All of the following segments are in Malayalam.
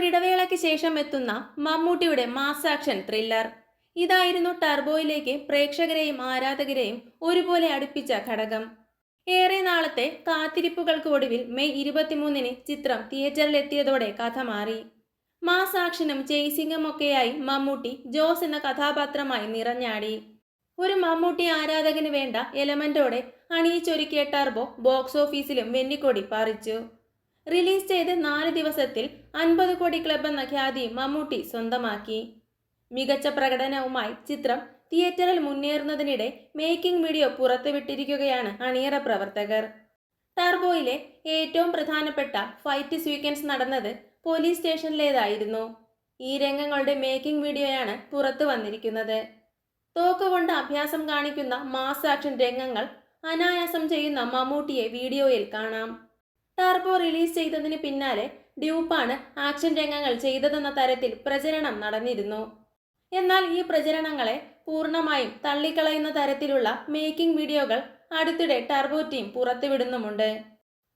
ഒരിടവേളയ്ക്ക് ശേഷം എത്തുന്ന മമ്മൂട്ടിയുടെ മാസ് ആക്ഷൻ ത്രില്ലർ ഇതായിരുന്നു ടർബോയിലേക്ക് പ്രേക്ഷകരെയും ആരാധകരെയും ഒരുപോലെ അടുപ്പിച്ച ഘടകം. ഏറെ നാളത്തെ കാത്തിരിപ്പുകൾക്ക് ഒടുവിൽ മെയ് ഇരുപത്തിമൂന്നിന് ചിത്രം തിയേറ്ററിലെത്തിയതോടെ കഥ മാറി. മാസ് ആക്ഷനും ചേസിംഗും ഒക്കെയായി മമ്മൂട്ടി ജോസ് എന്ന കഥാപാത്രമായി നിറഞ്ഞാടി. ഒരു മമ്മൂട്ടി ആരാധകന് വേണ്ട എലമെന്റോടെ അണിയിച്ചൊരുക്കിയ ടർബോ ബോക്സ് ഓഫീസിലും വെന്നിക്കൊടി പാറിച്ചു. റിലീസ് ചെയ്ത് നാല് ദിവസത്തിൽ അൻപത് കോടി ക്ലബ് എന്ന ഖ്യാതി മമ്മൂട്ടി സ്വന്തമാക്കി. മികച്ച പ്രകടനവുമായി ചിത്രം തിയേറ്ററിൽ മുന്നേറുന്നതിനിടെ മേക്കിംഗ് വീഡിയോ പുറത്തുവിട്ടിരിക്കുകയാണ് അണിയറ പ്രവർത്തകർ. ടർബോയിലെ ഏറ്റവും പ്രധാനപ്പെട്ട ഫൈറ്റ് സീക്വൻസ് നടന്നത് പോലീസ് സ്റ്റേഷനിലേതായിരുന്നു. ഈ രംഗങ്ങളുടെ മേക്കിംഗ് വീഡിയോയാണ് പുറത്തു വന്നിരിക്കുന്നത്. തോക്കുകൊണ്ട് അഭ്യാസം കാണിക്കുന്ന മാസ് ആക്ഷൻ രംഗങ്ങൾ അനായാസം ചെയ്യുന്ന മമ്മൂട്ടിയെ വീഡിയോയിൽ കാണാം. ടർബോ റിലീസ് ചെയ്തതിന് പിന്നാലെ ഡ്യൂപ്പാണ് ആക്ഷൻ രംഗങ്ങൾ ചെയ്തതെന്ന തരത്തിൽ പ്രചരണം നടന്നിരുന്നു. എന്നാൽ ഈ പ്രചരണങ്ങളെ പൂർണമായും തള്ളിക്കളയുന്ന തരത്തിലുള്ള മേക്കിംഗ് വീഡിയോകൾ അടുത്തിടെ ടർബോ ടീം പുറത്തുവിടുന്നുമുണ്ട്.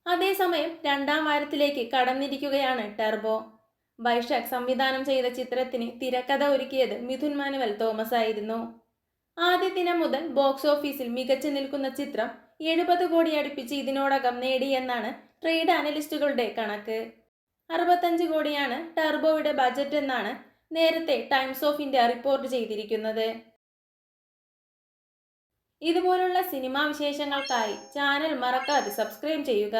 അതേസമയം രണ്ടാം വാരത്തിലേക്ക് കടന്നിരിക്കുകയാണ് ടർബോ ബൈഷക് സംവിധാനം ചെയ്ത ചിത്രത്തിന് തിരക്കഥ ഒരുക്കിയത് മിഥുൻ മാനുവൽ തോമസ് ആയിരുന്നു ആദ്യ ദിനം മുതൽ ബോക്സ് ഓഫീസിൽ മികച്ചു നിൽക്കുന്ന ചിത്രം എഴുപത് കോടി അടുപ്പിച്ച് ഇതിനോടകം നേടിയെന്നാണ് ട്രേഡ് അനലിസ്റ്റുകളുടെ കണക്ക്. അറുപത്തഞ്ച് കോടിയാണ് ടർബോയുടെ ബജറ്റ് എന്നാണ് നേരത്തെ ടൈംസ് ഓഫ് ഇന്ത്യ റിപ്പോർട്ട് ചെയ്തിരിക്കുന്നത്. ഇതുപോലുള്ള സിനിമാ വിശേഷങ്ങൾക്കായി ചാനൽ മറക്കാതെ സബ്സ്ക്രൈബ് ചെയ്യുക.